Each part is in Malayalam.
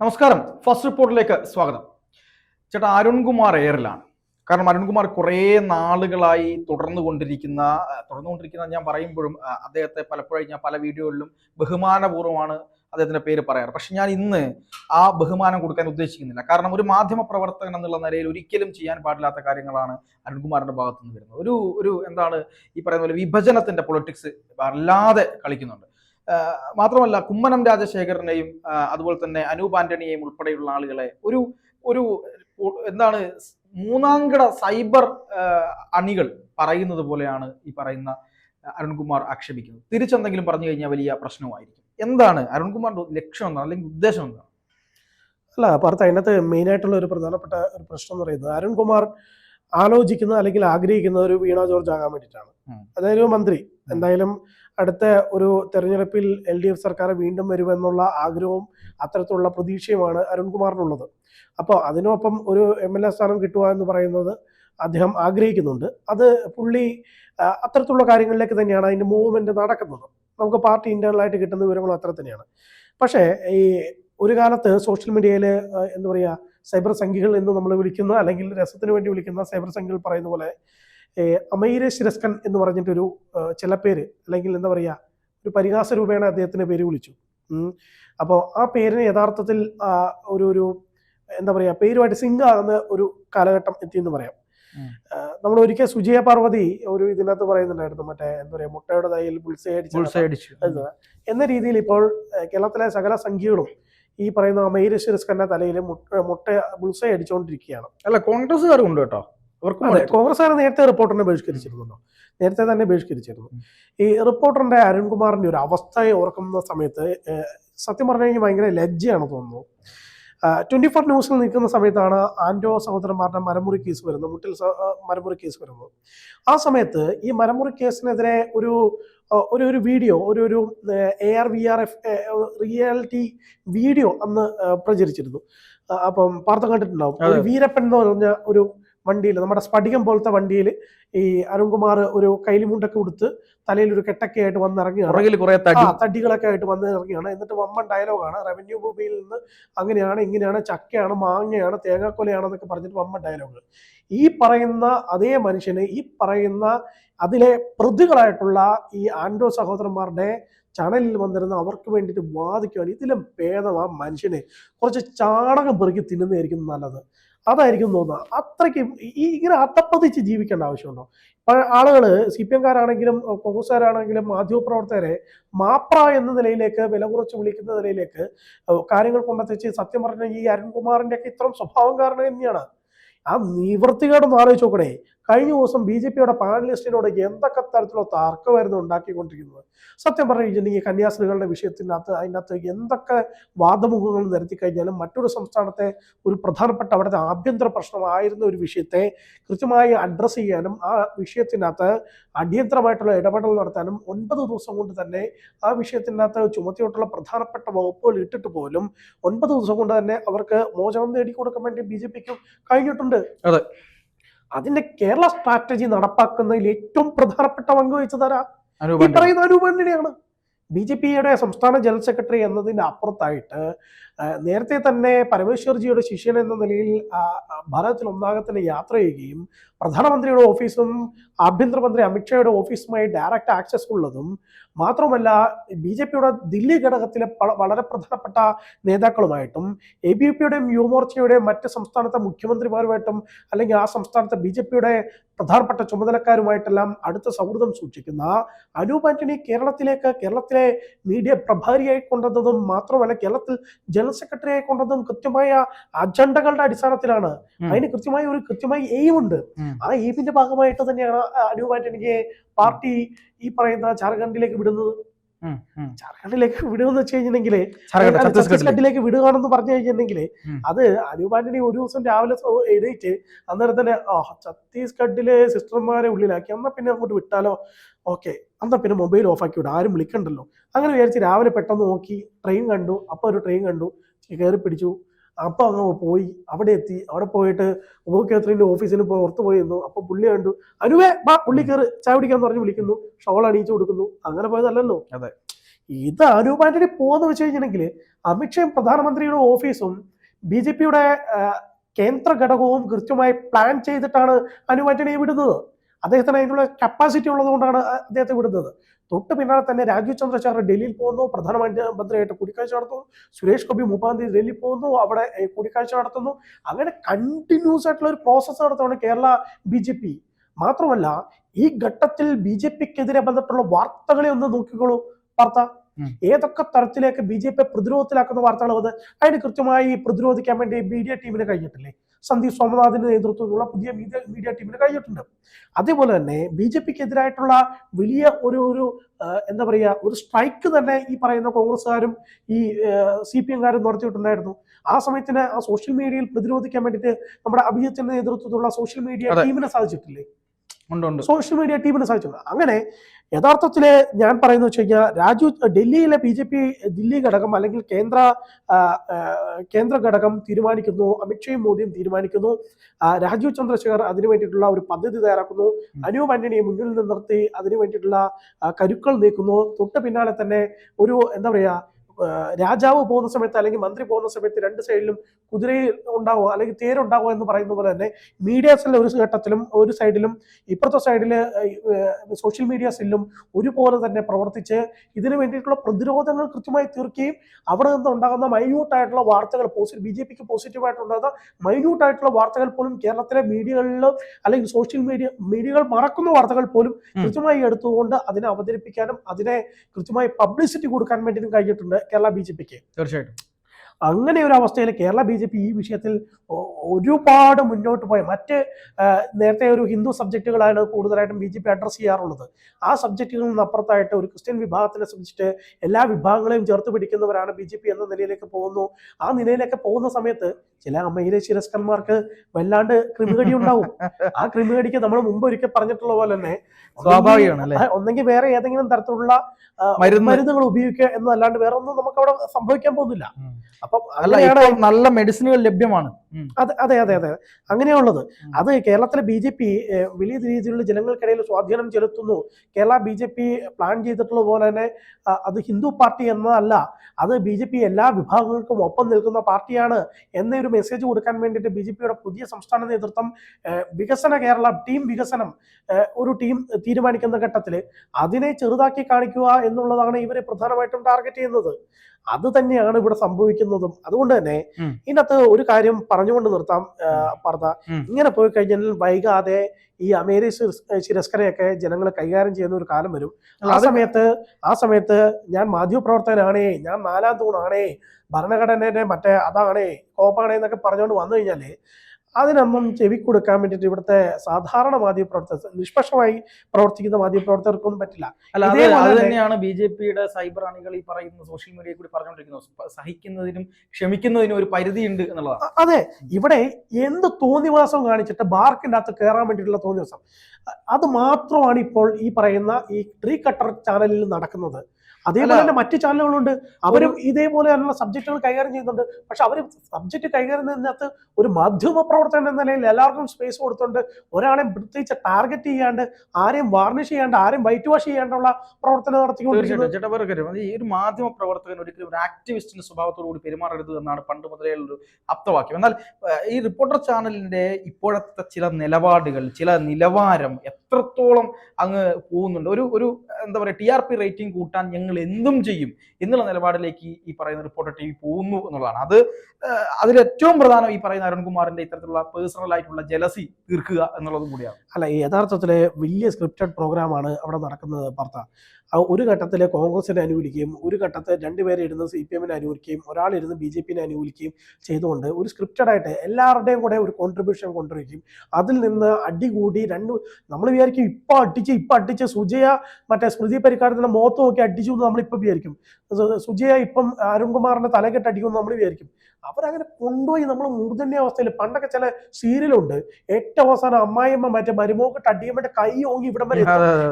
നമസ്കാരം. ഫസ്റ്റ് റിപ്പോർട്ടിലേക്ക് സ്വാഗതം. ചേട്ടാ അരുൺകുമാർ എയറിലാണ്. കാരണം അരുൺകുമാർ കുറേ നാളുകളായി തുടർന്നു കൊണ്ടിരിക്കുന്ന തുടർന്നു കൊണ്ടിരിക്കുന്ന ഞാൻ പറയുമ്പോഴും അദ്ദേഹത്തെ പലപ്പോഴും ഞാൻ പല വീഡിയോകളിലും ബഹുമാനപൂർവമാണ് അദ്ദേഹത്തിന്റെ പേര് പറയാറ്. പക്ഷെ ഞാൻ ഇന്ന് ആ ബഹുമാനം കൊടുക്കാൻ ഉദ്ദേശിക്കുന്നില്ല. കാരണം ഒരു മാധ്യമ പ്രവർത്തകൻ എന്നുള്ള നിലയിൽ ഒരിക്കലും ചെയ്യാൻ പാടില്ലാത്ത കാര്യങ്ങളാണ് അരുൺകുമാറിന്റെ ഭാഗത്തുനിന്ന് വരുന്നത്. ഒരു ഒരു എന്താണ് ഈ പറയുന്ന പോലെ വിഭജനത്തിന്റെ പൊളിറ്റിക്സ് അല്ലാതെ കളിക്കുന്നുണ്ട്. മാത്രമല്ല കുമ്മനം രാജശേഖരനെയും അതുപോലെ തന്നെ അനൂപ് ആന്റണിയെയും ഉൾപ്പെടെയുള്ള ആളുകളെ ഒരു ഒരു എന്താണ് മൂന്നാംകിട സൈബർ അണികൾ പറയുന്നത് പോലെയാണ് ഈ പറയുന്ന അരുൺകുമാർ ആക്ഷേപിക്കുന്നത്. തിരിച്ചെന്തെങ്കിലും പറഞ്ഞു കഴിഞ്ഞാൽ വലിയ പ്രശ്നമായിരിക്കും. എന്താണ് അരുൺകുമാറിന്റെ ലക്ഷ്യം എന്താണ്? അല്ലെങ്കിൽ ഉദ്ദേശം എന്താണ്? അല്ല പാർത്ത അതിനകത്ത് മെയിൻ ആയിട്ടുള്ള ഒരു പ്രധാനപ്പെട്ട ഒരു പ്രശ്നം എന്ന് പറയുന്നത് അരുൺകുമാർ ആലോചിക്കുന്ന അല്ലെങ്കിൽ ആഗ്രഹിക്കുന്ന ഒരു വീണ ജോർജ് ആകാൻ വേണ്ടിയിട്ടാണ്. അതായത് മന്ത്രി എന്തായാലും അടുത്ത ഒരു തെരഞ്ഞെടുപ്പിൽ എൽ ഡി എഫ് സർക്കാർ വീണ്ടും വരുമെന്നുള്ള ആഗ്രഹവും അത്തരത്തിലുള്ള പ്രതീക്ഷയുമാണ് അരുൺകുമാറിനുള്ളത്. അപ്പോൾ അതിനൊപ്പം ഒരു എം എൽ എ സ്ഥാനം കിട്ടുക എന്ന് പറയുന്നത് അദ്ദേഹം ആഗ്രഹിക്കുന്നുണ്ട്. അത് പുള്ളി അത്തരത്തിലുള്ള കാര്യങ്ങളിലേക്ക് തന്നെയാണ് അതിന്റെ മൂവ്മെന്റ് നടക്കുന്നത്. നമുക്ക് പാർട്ടി ഇന്റേണലായിട്ട് കിട്ടുന്ന വിവരങ്ങൾ അത്ര തന്നെയാണ്. പക്ഷേ ഈ ഒരു കാലത്ത് സോഷ്യൽ മീഡിയയിൽ എന്താ പറയുക സൈബർ സംഖ്യകൾ എന്ന് നമ്മൾ വിളിക്കുന്ന അല്ലെങ്കിൽ രസത്തിന് വേണ്ടി വിളിക്കുന്ന സൈബർ സംഖ്യകൾ പറയുന്ന പോലെ അമൈര ശിരസ്കൻ എന്ന് പറഞ്ഞിട്ടൊരു ചില പേര് അല്ലെങ്കിൽ എന്താ പറയുക ഒരു പരിഹാസ രൂപേണ അദ്ദേഹത്തിന്റെ പേര് വിളിച്ചു. അപ്പോൾ ആ പേരിന് യഥാർത്ഥത്തിൽ ഒരു ഒരു എന്താ പറയുക പേരുമായിട്ട് സിങ്ക് ആകുന്ന ഒരു കാലഘട്ടം എത്തിയെന്ന് പറയാം. നമ്മൾ ഒരിക്കൽ സുജയ പാർവതി ഒരു ഇതിനകത്ത് പറയുന്നുണ്ടായിരുന്നു മറ്റേ എന്താ പറയുക മുട്ടയുടെ തയ്യിൽ പുൾസേ ബുൾസൈ അടിച്ചു. എന്ന രീതിയിൽ ഇപ്പോൾ കേരളത്തിലെ സകല സംഖ്യകളും ഈ പറയുന്ന അമൈര ശിരസ്കന്റെ തലയിൽ മുട്ട മുട്ട ബുൾസൈ അടിച്ചുകൊണ്ടിരിക്കുകയാണ് അല്ല കോൺഗ്രസ്സുകാരും ഉണ്ട് കേട്ടോ. അവർക്കും അതെ ഉണ്ട്. കോൺഗ്രസ്സുകാർ നേരത്തെ റിപ്പോർട്ടറിനെ ബഹിഷ്കരിച്ചിരുന്നല്ലോ. നേരത്തെ തന്നെ ബഹിഷ്കരിച്ചിരുന്നു. ഈ റിപ്പോർട്ടറിന്റെ അരുൺകുമാറിന്റെ ഒരു അവസ്ഥയെ ഓർക്കുന്ന സമയത്ത് സത്യം പറഞ്ഞു കഴിഞ്ഞാൽ ഭയങ്കര ലജ്ജയാണ് തോന്നുന്നു ട്വന്റി ഫോർ ന്യൂസിൽ നിൽക്കുന്ന സമയത്താണ് ആൻഡോ സഹോദരന്മാരുടെ മരമുറി കേസ് വരുന്നത് മുട്ടിൽ മരമുറി കേസ് വരുന്നത്. ആ സമയത്ത് ഈ മരമുറി കേസിനെതിരെ ഒരു ഒരു ഒരു വീഡിയോ ഒരു ഒരു A R V R F reality video അന്ന് പ്രചരിച്ചിരുന്നു. അപ്പം പാർത്ത കണ്ടിട്ടുണ്ടാവും. ഒരു വീരപ്പൻ എന്ന് പറഞ്ഞ ഒരു വണ്ടിയിൽ നമ്മുടെ സ്ഫടികം പോലത്തെ വണ്ടിയിൽ ഈ അരുൺകുമാർ ഒരു കൈലിമുണ്ടൊക്കെ കൊടുത്ത് തലയിൽ ഒരു കെട്ടൊക്കെ ആയിട്ട് തടി. തടികളൊക്കെ ആയിട്ട് വന്ന് ഇറങ്ങിയാണ് എന്നിട്ട് വമ്മൻ ഡയലോഗാണ് റവന്യൂ ഭൂമിയിൽ നിന്ന് അങ്ങനെയാണ് ഇങ്ങനെയാണ് ചക്കയാണ് മാങ്ങയാണ് തേങ്ങാക്കൊലയാണെന്നൊക്കെ പറഞ്ഞിട്ട് വമ്മൻ ഡയലോഗ് ഈ പറയുന്ന അതേ മനുഷ്യന് ഈ പറയുന്ന അതിലെ പ്രതികളായിട്ടുള്ള ഈ ആൻഡോ സഹോദരന്മാരുടെ ചാനലിൽ വന്നിരുന്ന അവർക്ക് വേണ്ടിയിട്ട് വാദിക്കുകയാണ് ഇതിലും ഭേദം ആ മനുഷ്യനെ. കുറച്ച് ചാണകം പെറുക്കി തിന്നുന്നതായിരിക്കും നല്ലത്. അതായിരിക്കും തോന്നുക. അത്രയ്ക്കും ഈ ഇങ്ങനെ അത്തപ്പതിച്ച് ജീവിക്കേണ്ട ആവശ്യമുണ്ടോ? ആളുകൾ സി പി എംകാരാണെങ്കിലും കോൺഗ്രസ്സുകാരാണെങ്കിലും മാധ്യമപ്രവർത്തകരെ മാപ്ര എന്ന നിലയിലേക്ക് വില കുറച്ച് വിളിക്കുന്ന നിലയിലേക്ക് കാര്യങ്ങൾ കൊണ്ടെത്തിച്ച് സത്യം പറഞ്ഞ ഈ അരുൺകുമാറിന്റെ ഒക്കെ ഇത്തരം സ്വഭാവം കാരണം തന്നെയാണ്. ആ നിവൃത്തികേടൊന്ന് ആലോചിച്ച് നോക്കണേ. കഴിഞ്ഞ ദിവസം ബി ജെ പിയുടെ പാനലിസ്റ്റിനോട് എന്തൊക്കെ തരത്തിലുള്ള തർക്കമായിരുന്നു ഉണ്ടാക്കിക്കൊണ്ടിരിക്കുന്നത്. സത്യം പറഞ്ഞു കഴിഞ്ഞിട്ടുണ്ടെങ്കിൽ കന്യാസ്ത്രീകളുടെ വിഷയത്തിനകത്ത് അതിനകത്ത് എന്തൊക്കെ വാദമുഖങ്ങൾ നിരത്തി കഴിഞ്ഞാലും മറ്റൊരു സംസ്ഥാനത്തെ ഒരു പ്രധാനപ്പെട്ട അവിടുത്തെ ആഭ്യന്തര പ്രശ്നമായിരുന്ന ഒരു വിഷയത്തെ കൃത്യമായി അഡ്രസ്സ് ചെയ്യാനും ആ വിഷയത്തിനകത്ത് അടിയന്തരമായിട്ടുള്ള ഇടപെടൽ നടത്താനും ഒൻപത് ദിവസം കൊണ്ട് തന്നെ ആ വിഷയത്തിനകത്ത് ചുമത്തിയോട്ടുള്ള പ്രധാനപ്പെട്ട വകുപ്പുകൾ ഇട്ടിട്ട് പോലും ഒൻപത് ദിവസം കൊണ്ട് തന്നെ അവർക്ക് മോചനം നേടിക്കൊടുക്കാൻ വേണ്ടി ബി ജെ പിക്കും അതെ. അതിന്റെ കേരള സ്ട്രാറ്റജി നടപ്പാക്കുന്നതിൽ ഏറ്റവും പ്രധാനപ്പെട്ട പങ്ക് വഹിച്ചതാരാ ഈ. പറയുന്ന അനൂപ് ബി ജെ പിയുടെ സംസ്ഥാന ജനറൽ സെക്രട്ടറി എന്നതിന് അപ്പുറത്തായിട്ട് നേരത്തെ തന്നെ പരമേശ്വർജിയുടെ ശിഷ്യൻ എന്ന നിലയിൽ ഭാരതത്തിൽ ഒന്നാകെ യാത്ര ചെയ്യുകയും പ്രധാനമന്ത്രിയുടെ ഓഫീസും ആഭ്യന്തരമന്ത്രി അമിത്ഷായുടെ ഓഫീസുമായി ഡയറക്റ്റ് ആക്സസ് ഉള്ളതും മാത്രമല്ല ബി ജെ പിയുടെ ദില്ലി ഘടകത്തിലെ വളരെ പ്രധാനപ്പെട്ട നേതാക്കളുമായിട്ടും എ ബി പിയുടെയും യുവമോർച്ചയുടെയും മറ്റ് സംസ്ഥാനത്തെ മുഖ്യമന്ത്രിമാരുമായിട്ടും അല്ലെങ്കിൽ ആ സംസ്ഥാനത്തെ ബി ജെ പിയുടെ പ്രധാനപ്പെട്ട ചുമതലക്കാരുമായിട്ടെല്ലാം അടുത്ത സൗഹൃദം സൂക്ഷിക്കുന്ന അനൂപ് ആന്റണി കേരളത്തിലേക്ക് കേരളത്തിലെ മീഡിയ പ്രഭാരിയായി കൊണ്ടുവന്നതും മാത്രമല്ല കേരളത്തിൽ ജനറൽ സെക്രട്ടറി ആയി കൊണ്ടുവന്നതും കൃത്യമായ അജണ്ടകളുടെ അടിസ്ഥാനത്തിലാണ്. അതിന് കൃത്യമായ ഒരു കൃത്യമായ എയിം ഉണ്ട്. ആ എയിമിന്റെ ഭാഗമായിട്ട് തന്നെയാണ് അനുവായിട്ട് എനിക്ക് പാർട്ടി ഈ പറയുന്ന ജാർഖണ്ഡിലേക്ക് വിടുന്നത് ഝാർഖണ്ഡിലേക്ക്. ജാർഖണ്ഡിലേക്ക് വിടുമെന്ന് വെച്ച് കഴിഞ്ഞിട്ടുണ്ടെങ്കിൽ ഛത്തീസ്ഗഡിലേക്ക്. വിടുകയാണെന്ന് പറഞ്ഞു കഴിഞ്ഞിട്ടുണ്ടെങ്കിൽ അത് അനുപാന്റണി ഒരു ദിവസം രാവിലെ എഴുതിയിട്ട് എഴുന്നേറ്റ് അന്നേരം തന്നെ ഛത്തീസ്ഗഡിലെ സിസ്റ്റർമാരെ ഉള്ളിലാക്കി എന്നാ പിന്നെ അങ്ങോട്ട് വിട്ടാലോ ഓക്കെ അന്നാ പിന്നെ മൊബൈൽ ഓഫ് ആക്കി വിടും. ആരും വിളിക്കണ്ടല്ലോ. അങ്ങനെ വിചാരിച്ച് രാവിലെ പെട്ടെന്ന് നോക്കി ട്രെയിൻ കണ്ടു. അപ്പൊ ഒരു ട്രെയിൻ കണ്ടു. കയറി പിടിച്ചു. അപ്പൊ അങ്ങ് പോയി. അവിടെ എത്തി. അവിടെ പോയിട്ട് ഉപമുഖ്യമന്ത്രിന്റെ ഓഫീസിൽ പോയി പുറത്ത് പോയി നിന്നു. അപ്പൊ പുള്ളി കണ്ടു അനുവേ ബാ പുള്ളി കയറി ചായ പിടിക്കാന്ന് പറഞ്ഞ് വിളിക്കുന്നു. ഷോൾ അണിയിച്ചു കൊടുക്കുന്നു. അങ്ങനെ പോയതല്ലല്ലോ. അതെ. ഇത് അനൂപ് ആന്റണി പോന്ന് വെച്ച് കഴിഞ്ഞിട്ടുണ്ടെങ്കിൽ അമിത്ഷായും പ്രധാനമന്ത്രിയുടെ ഓഫീസും ബി ജെ പിയുടെ കേന്ദ്ര ഘടകവും കൃത്യമായി പ്ലാൻ ചെയ്തിട്ടാണ് അനു ആന്റണിയെ വിടുന്നത്. അദ്ദേഹത്തിന് അതിനുള്ള കപ്പാസിറ്റി ഉള്ളതുകൊണ്ടാണ് അദ്ദേഹത്തെ വിടുന്നത്. തൊട്ട് പിന്നാലെ തന്നെ രാജീവ് ചന്ദ്രശേഖർ ഡൽഹിയിൽ പോകുന്നു. പ്രധാനമന്ത്രിയായിട്ട് കൂടിക്കാഴ്ച നടത്തുന്നു. സുരേഷ് ഗോപി മുപ്പാം തീയതി ഡൽഹിയിൽ പോകുന്നു. അവിടെ കൂടിക്കാഴ്ച നടത്തുന്നു. അങ്ങനെ കണ്ടിന്യൂസ് ആയിട്ടുള്ള ഒരു പ്രോസസ്സ് നടത്തുകയാണ് കേരള ബി ജെ പി മാത്രമല്ല ഈ ഘട്ടത്തിൽ ബി ജെ പിക്കെതിരെ ബന്ധപ്പെട്ടുള്ള വാർത്തകളെ ഒന്ന് നോക്കിക്കോളൂ വാർത്ത. ഏതൊക്കെ തരത്തിലേക്ക് ബി ജെ പി പ്രതിരോധത്തിലാക്കുന്ന വാർത്തകൾ വന്ന് അതിന് കൃത്യമായി പ്രതിരോധിക്കാൻ വേണ്ടി മീഡിയ ടീമിന് കഴിഞ്ഞിട്ടില്ലേ? സന്ദീപ് സോമനാഥിന്റെ നേതൃത്വത്തിലുള്ള പുതിയ മീഡിയ മീഡിയ ടീമിന് കഴിഞ്ഞിട്ടുണ്ട്. അതേപോലെ തന്നെ ബി ജെ പിക്ക് എതിരായിട്ടുള്ള വലിയ ഒരു ഒരു എന്താ പറയുക ഒരു സ്ട്രൈക്ക് തന്നെ ഈ പറയുന്ന കോൺഗ്രസ്സുകാരും ഈ സി പി എംകാരും നടത്തിയിട്ടുണ്ടായിരുന്നു. ആ സമയത്തിന് ആ സോഷ്യൽ മീഡിയയിൽ പ്രതിരോധിക്കാൻ വേണ്ടിയിട്ട് നമ്മുടെ അഭിജിത്തിന്റെ നേതൃത്വത്തിലുള്ള സോഷ്യൽ മീഡിയ ടീമിനെ സാധിച്ചിട്ടില്ലേ? സോഷ്യൽ മീഡിയ ടീമിന് സാധിച്ചു അങ്ങനെ യഥാർത്ഥത്തിൽ ഞാൻ പറയുന്നത് വെച്ച് കഴിഞ്ഞാൽ രാജു ഡൽഹിയിലെ ബി ജെ പി ദില്ലി ഘടകം അല്ലെങ്കിൽ കേന്ദ്ര കേന്ദ്ര ഘടകം തീരുമാനിക്കുന്നു അമിത്ഷയും മോദിയും തീരുമാനിക്കുന്നു. രാജീവ് ചന്ദ്രശേഖർ അതിനു വേണ്ടിയിട്ടുള്ള ഒരു പദ്ധതി തയ്യാറാക്കുന്നു. അനൂപ് ആന്റണിയെ മുന്നിൽ നിന്ന് നിർത്തി അതിനു വേണ്ടിയിട്ടുള്ള കരുക്കൾ നീക്കുന്നു. തൊട്ട് പിന്നാലെ തന്നെ ഒരു എന്താ പറയാ ആ, രാജാവ് പോകുന്ന സമയത്ത് അല്ലെങ്കിൽ മന്ത്രി പോകുന്ന സമയത്ത് രണ്ട് സൈഡിലും കുതിര ഉണ്ടാവുക അല്ലെങ്കിൽ തേരുണ്ടാവോ എന്ന് പറയുന്ന പോലെ തന്നെ മീഡിയാസിലെ ഒരു ഘട്ടത്തിലും ഒരു സൈഡിലും ഇപ്പുറത്തെ സൈഡിൽ സോഷ്യൽ മീഡിയാസിലും ഒരുപോലെ തന്നെ പ്രവർത്തിച്ച് ഇതിനു വേണ്ടിയിട്ടുള്ള പ്രതിരോധങ്ങൾ കൃത്യമായി തീർക്കുകയും അവിടെ നിന്ന് ഉണ്ടാകുന്ന മൈന്യൂട്ടായിട്ടുള്ള വാർത്തകൾ പോസിറ്റീവ് ബി ജെ പിക്ക് പോസിറ്റീവായിട്ടുണ്ടാകുന്ന മൈന്യൂട്ടായിട്ടുള്ള വാർത്തകൾ പോലും കേരളത്തിലെ മീഡിയകളിൽ അല്ലെങ്കിൽ സോഷ്യൽ മീഡിയ മീഡിയകൾ മറക്കുന്ന വാർത്തകൾ പോലും കൃത്യമായി എടുത്തുകൊണ്ട് അതിനെ അവതരിപ്പിക്കാനും അതിനെ കൃത്യമായി പബ്ലിസിറ്റി കൊടുക്കാൻ വേണ്ടിയിട്ടും കഴിഞ്ഞിട്ടുണ്ട്. കേരള ബി ജെ പിക്ക് തീർച്ചയായിട്ടും. അങ്ങനെ ഒരു അവസ്ഥയിൽ കേരള ബി ജെ പി ഈ വിഷയത്തിൽ ഒരുപാട് മുന്നോട്ട് പോയ മറ്റ് നേരത്തെ ഒരു ഹിന്ദു സബ്ജക്റ്റുകളാണ് കൂടുതലായിട്ടും ബി ജെ പി അഡ്രസ് ചെയ്യാറുള്ളത് ആ സബ്ജക്റ്റുകളിൽ നിന്ന് അപ്പുറത്തായിട്ട് ഒരു ക്രിസ്ത്യൻ വിഭാഗത്തിനെ സംബന്ധിച്ചിട്ട് എല്ലാ വിഭാഗങ്ങളെയും ചേർത്ത് പിടിക്കുന്നവരാണ് ബി ജെ പി എന്ന നിലയിലേക്ക് പോകുന്നു ആ നിലയിലേക്ക് പോകുന്ന സമയത്ത് ചില അമ്മയിലെ ശിരസ്കന്മാർക്ക് വല്ലാണ്ട് ക്രിമികടി ഉണ്ടാവും ആ ക്രിമികടിക്ക് നമ്മൾ മുമ്പ് ഒരിക്കൽ പറഞ്ഞിട്ടുള്ള പോലെ തന്നെ സ്വാഭാവികമാണ്? ഒന്നെങ്കിൽ- വേറെ ഏതെങ്കിലും തരത്തിലുള്ള. മരുന്നുകൾ ഉപയോഗിക്കുക എന്നല്ലാണ്ട് വേറെ ഒന്നും നമുക്ക് അവിടെ സംഭവിക്കാൻ പോകുന്നില്ല. അപ്പം അല്ല നല്ല മെഡിസിനുകൾ ലഭ്യമാണ്. അതെ അതെ അതെ അതെ. അങ്ങനെയുള്ളത്. അത് കേരളത്തിലെ ബി ജെ പി വലിയ രീതിയിലുള്ള ജനങ്ങൾക്കിടയിൽ സ്വാധീനം ചെലുത്തുന്നു. Kerala B J P plan ചെയ്തിട്ടുള്ള പോലെ തന്നെ അത് ഹിന്ദു പാർട്ടി എന്നതല്ല. അത് ബി ജെ പി എല്ലാ വിഭാഗങ്ങൾക്കും ഒപ്പം നിൽക്കുന്ന പാർട്ടിയാണ് എന്നൊരു മെസ്സേജ് കൊടുക്കാൻ വേണ്ടിയിട്ട് ബി ജെ പിയുടെ പുതിയ സംസ്ഥാന നേതൃത്വം വികസന കേരള ടീം വികസനം ഒരു ടീം തീരുമാനിക്കുന്ന ഘട്ടത്തിൽ അതിനെ ചെറുതാക്കി കാണിക്കുക എന്നുള്ളതാണ് ഇവരെ പ്രധാനമായിട്ടും ടാർഗറ്റ് ചെയ്യുന്നത്. അത് തന്നെയാണ് ഇവിടെ സംഭവിക്കുന്നതും. അതുകൊണ്ട് തന്നെ. ഇതിനകത്ത് ഒരു കാര്യം പറഞ്ഞുകൊണ്ട് നിർത്താം ഏഹ്, ഇങ്ങനെ പോയി കഴിഞ്ഞാൽ വൈകാതെ ഈ അമേരി ശിരസ്കരയൊക്കെ ജനങ്ങൾ കൈകാര്യം ചെയ്യുന്ന ഒരു കാലം വരും. ആ സമയത്ത് ആ സമയത്ത് ഞാൻ മാധ്യമപ്രവർത്തകനാണേ ഞാൻ നാലാം തൂണാണേ ഭരണഘടനയുടെ മറ്റേ അതാണേ കോപ്പാണേ എന്നൊക്കെ പറഞ്ഞുകൊണ്ട് വന്നു കഴിഞ്ഞാൽ അതിനൊന്നും ചെവി കൊടുക്കാൻ വേണ്ടിയിട്ട് ഇവിടുത്തെ സാധാരണ മാധ്യമപ്രവർത്തകർ നിഷ്പക്ഷമായി പ്രവർത്തിക്കുന്ന മാധ്യമപ്രവർത്തകർക്കൊന്നും പറ്റില്ല. അല്ല അത് തന്നെയാണ് ബി ജെ പിയുടെ സൈബർ അണികൾ ഈ പറയുന്ന സോഷ്യൽ മീഡിയയിൽ കൂടി പറഞ്ഞുകൊണ്ടിരിക്കുന്നത്. സഹിക്കുന്നതിനും ക്ഷമിക്കുന്നതിനും ഒരു പരിധിയുണ്ട് എന്നുള്ളതാണ്. അതെ ഇവിടെ എന്ത് തോന്നിവാസം കാണിച്ചിട്ട് ബാർക്കിന്റെ അകത്ത് കയറാൻ വേണ്ടിയിട്ടുള്ള തോന്നിവാസം? അത് മാത്രമാണ് ഇപ്പോൾ ഈ പറയുന്ന ഈ ട്രീ കട്ടർ ചാനലിൽ നടക്കുന്നത്. അതേപോലെ തന്നെ മറ്റു ചാനലുകളുണ്ട്. അവരും ഇതേപോലെയുള്ള സബ്ജക്റ്റുകൾ കൈകാര്യം ചെയ്യുന്നുണ്ട്. പക്ഷെ അവർ സബ്ജക്റ്റ് കൈകാര്യം ചെയ്യുന്നതിനകത്ത് ഒരു മാധ്യമ പ്രവർത്തകൻ എന്ന നിലയിൽ എല്ലാവർക്കും സ്പേസ് കൊടുത്തുകൊണ്ട് ഒരാളെ പ്രത്യേകിച്ച് ടാർഗറ്റ് ചെയ്യാണ്ട് ആരെയും വാർണിഷ് ചെയ്യാണ്ട് ആരെയും വൈറ്റ് വാഷ് ചെയ്യാണ്ടുള്ള പ്രവർത്തനം നടത്തിക്കൊണ്ടിരിക്കുന്നത്. ചേട്ടാ ഈ ഒരു മാധ്യമ പ്രവർത്തകൻ ഒരിക്കലും ഒരു ആക്ടിവിസ്റ്റിന്റെ സ്വഭാവത്തോടു കൂടി പെരുമാറരുത് എന്നാണ് പണ്ട് മുതലേ ഒരു അപ്തവാക്യം എന്നാൽ ഈ റിപ്പോർട്ടർ ചാനലിന്റെ ഇപ്പോഴത്തെ ചില നിലപാടുകൾ ചില നിലവാരം എത്രത്തോളം അങ്ങ് പോകുന്നുണ്ട്. ഒരു ഒരു എന്താ പറയുക ടി ആർ പി റേറ്റിംഗ് കൂട്ടാൻ ഞങ്ങൾ എന്തും ചെയ്യും എന്നുള്ള നിലപാടിലേക്ക് ഈ- പറയുന്ന റിപ്പോർട്ടർ ടി വി പോകുന്നു എന്നുള്ളതാണ്. അത് അതിലേറ്റവും പ്രധാനം ഈ പറയുന്ന അരുൺകുമാറിന്റെ ഇത്തരത്തിലുള്ള പേഴ്സണൽ ആയിട്ടുള്ള ജലസി തീർക്കുക എന്നുള്ളതും കൂടിയാണ്. അല്ല യഥാർത്ഥത്തിലെ വലിയ സ്ക്രിപ്റ്റഡ് പ്രോഗ്രാമാണ് അവിടെ നടക്കുന്നത് ഭർത്ത ആ ഒരു ഘട്ടത്തിൽ കോൺഗ്രസിനെ അനുകൂലിക്കുകയും ഒരു ഘട്ടത്തിൽ രണ്ടുപേരെ ഇരുന്ന് സി പി എമ്മിനെ അനുകൂലിക്കുകയും ഒരാളിരുന്ന് ബി ജെ പിനെ അനുകൂലിക്കുകയും ചെയ്തുകൊണ്ട് ഒരു സ്ക്രിപ്റ്റഡ് ആയിട്ട് എല്ലാവരുടെയും കൂടെ ഒരു കോൺട്രിബ്യൂഷൻ കൊണ്ടുവരികയും അതിൽ നിന്ന് അടികൂടി രണ്ട് നമ്മൾ വിചാരിക്കും ഇപ്പൊ അടിച്ച് ഇപ്പൊ അടിച്ച് സുജയ മറ്റേ സ്മൃതി പരിക്കാരത്തിന്റെ മുഖത്ത് നോക്കി അടിച്ചു എന്ന് നമ്മളിപ്പം വിചാരിക്കും. സുജയ ഇപ്പം അരുൺകുമാറിന്റെ തലകെട്ട് അടിക്കുമെന്ന് നമ്മൾ വിചാരിക്കും. അവരങ്ങനെ കൊണ്ടുപോയി നമ്മൾ മൂർധന്യ അവസ്ഥയിൽ പണ്ടൊക്കെ ചില സീരിയലുണ്ട്. ഏറ്റവും അവസാനം അമ്മായിയമ്മ മറ്റേ മരുമോക്കിട്ട് അടിയമ്മയുടെ കൈ ഓങ്ങി ഇവിടം വരെ.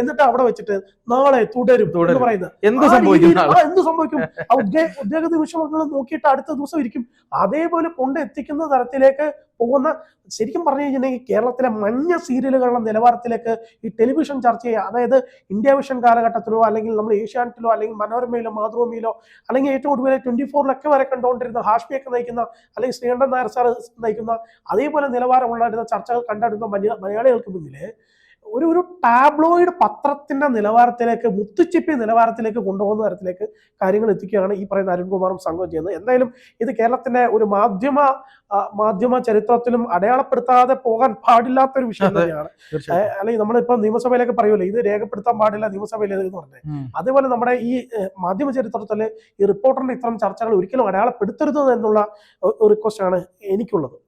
എന്നിട്ട് അവിടെ വെച്ചിട്ട് നാളെ തുടരും എന്ന് പറയുന്നത്. എന്ത് സംഭവിക്കും? എന്ത് സംഭവിക്കും? ഉദ്യോഗ ഉദ്വേഗ നോക്കിയിട്ട് അടുത്ത ദിവസം ഇരിക്കും. അതേപോലെ കൊണ്ട് എത്തിക്കുന്ന തരത്തിലേക്ക് പോകുന്ന ശരിക്കും പറഞ്ഞു കഴിഞ്ഞിട്ടുണ്ടെങ്കിൽ കേരളത്തിലെ മഞ്ഞ സീരിയലുകളുടെ നിലവാരത്തിലേക്ക് ഈ ടെലിവിഷൻ ചർച്ചയെ അതായത് ഇന്ത്യ വിഷൻ കാലഘട്ടത്തിലോ അല്ലെങ്കിൽ നമ്മൾ ഏഷ്യാനെറ്റിലോ അല്ലെങ്കിൽ മനോരമയിലോ മാതൃഭൂമിയിലോ അല്ലെങ്കിൽ ഏറ്റവും ഒടുവിലെ ട്വന്റി ഫോറിലൊക്കെ വരെ കണ്ടുകൊണ്ടിരുന്ന ഹാഷ്മിയൊക്കെ നയിക്കുന്ന അല്ലെങ്കിൽ ശ്രീകണ്ഠൻ നായർ സാർ നയിക്കുന്ന അതേപോലെ നിലവാരമുള്ള ചർച്ചകൾ കണ്ടെടുക്കുന്ന മലയാളികൾക്ക് മുന്നിൽ ഒരു ഒരു ടാബ്ലോയിഡ് പത്രത്തിന്റെ നിലവാരത്തിലേക്ക് മുത്തുച്ചിപ്പി നിലവാരത്തിലേക്ക് കൊണ്ടുപോകുന്ന തരത്തിലേക്ക് കാര്യങ്ങൾ എത്തിക്കുകയാണ് ഈ പറയുന്ന അരുൺകുമാറും സംഘവും ചെയ്യുന്നത് എന്തായാലും ഇത് കേരളത്തിന്റെ ഒരു മാധ്യമ മാധ്യമ ചരിത്രത്തിലും അടയാളപ്പെടുത്താതെ പോകാൻ പാടില്ലാത്ത ഒരു വിഷയം. തന്നെയാണ് അല്ലെങ്കിൽ നമ്മളിപ്പോ നിയമസഭയിലൊക്കെ പറയുമല്ലോ ഇത് രേഖപ്പെടുത്താൻ പാടില്ല നിയമസഭയിൽ എന്ന് പറഞ്ഞത്. അതേപോലെ നമ്മുടെ ഈ മാധ്യമ ചരിത്രത്തിൽ ഈ റിപ്പോർട്ടറിന്റെ ഇത്തരം ചർച്ചകൾ ഒരിക്കലും അടയാളപ്പെടുത്തരുത് എന്നുള്ള റിക്വസ്റ്റ് ആണ് എനിക്കുള്ളത്